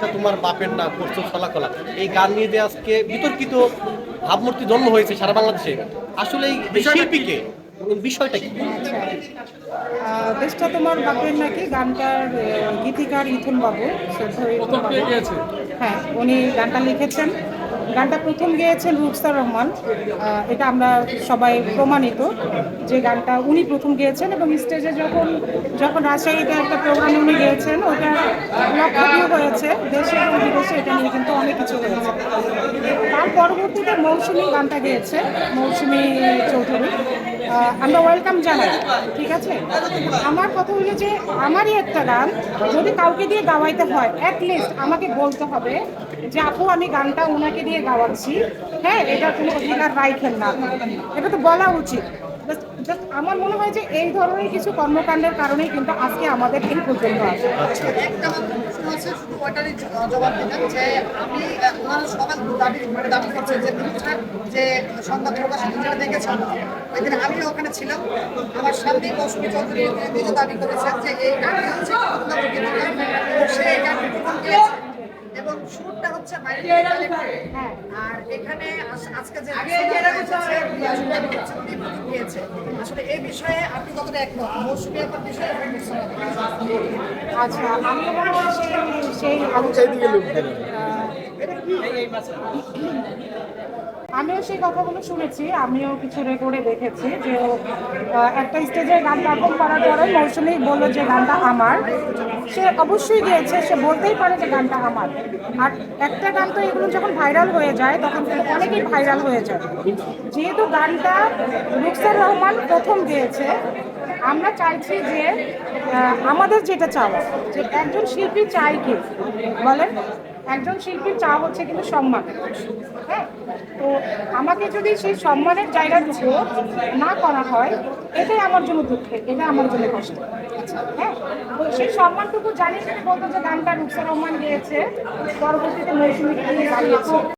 দেশটা তোমার বাপের না করছ চলাকলা এই গান নিয়ে যে আজকে বিতর্কিত ভাবমূর্তি জন্ম হয়েছে সারা বাংলাদেশে আসলে এই শিল্পীকে বিষয়টা কি? আহ, দেশটা তোমার বাপের নাকি? গানটার গীতিকার ইথুন বাবু। হ্যাঁ উনি গানটা লিখেছেন। গানটা প্রথম গেয়েছেন রুকসার রহমান। এটা আমরা সবাই প্রমাণিত যে গানটা উনি প্রথম গেয়েছেন এবং স্টেজে যখন যখন রাজশাহীতে একটা প্রোগ্রামে উনি গিয়েছেন, ওটা লক্ষণীয় হয়েছে দেশে এবং বিদেশে। এটা নিয়ে কিন্তু অনেক কিছু হয়েছে। পরবর্তীতে মৌসুমি গানটা গেয়েছে, মৌসুমি চৌধুরী। আমরা ওয়েলকাম জানাই, ঠিক আছে? আমার কথা হলো যে আমারই একটা গান, যদি কাউকে দিয়ে গাওয়াইতে হয় অ্যাটলিস্ট আমাকে বলতে হবে যে, আপু, আমি গানটা ওনাকে দিয়ে গাওয়াচ্ছি। হ্যাঁ এটা কোনো অধিকার রাইখেন না। এটা তো বলা উচিত। আমার মনে হয় যে এই ধরনের কিছু কর্মকাণ্ডের কারণেই কিন্তু আজকে আমাদের এই পর্যন্ত আসে। একটা প্রশ্ন আছে শুধু ওটারই জবাব দিলেন যে আমি ওনারা সবাই দাবি মানে দাবি করছে যে মিথ্যা যে সংবাদ প্রকাশ যেটা দেখেছেন ওই দিন আমি ওখানে ছিলাম। আমার সামনে মৌসুমী চৌধুরী নিজে দাবি করেছেন যে এই গানটি হচ্ছে এবং সে এই গানটি এবং সুরটা হচ্ছে বাইরে থেকে লেখা। হ্যাঁ আর এখানে আজ- আজকে যে গিয়েছে। আসলে এই বিষয়ে আপনি কতটা একমত মৌসুমী একটা বিষয়ে? আচ্ছা আমি সেই আলোচনাটা আমিও সেই কথাগুলো শুনেছি, আমিও কিছু রেকর্ডে দেখেছি যে একটা স্টেজে গান পারফর্ম করার পরে মৌসুমি বলল যে গানটা আমার। সে অবশ্যই গিয়েছে সে বলতেই পারে যে গানটা আমার। আর একটা গান তো এগুলো যখন ভাইরাল হয়ে যায়, তখন অনেকেই ভাইরাল হয়ে যায়। যেহেতু গানটা রুকসার রহমান প্রথম গেয়েছে আমরা চাইছি যে আমাদের যেটা চাওয়া, যে একজন শিল্পী চাই কি? বলেন। একজন শিল্পীর চা হচ্ছে কিন্তু সম্মান হ্যাঁ? তো আমাকে যদি সেই সম্মানের জায়গাটুকু না করা হয়, এটাই আমার জন্য দুঃখের এটা আমার জন্য কষ্ট হ্যাঁ? তো সেই সম্মানটুকু জানিয়ে বলতো যে গানটা রুকসার রহমান গিয়েছে, পরবর্তীতে মৌসুমী গাইয়েছে।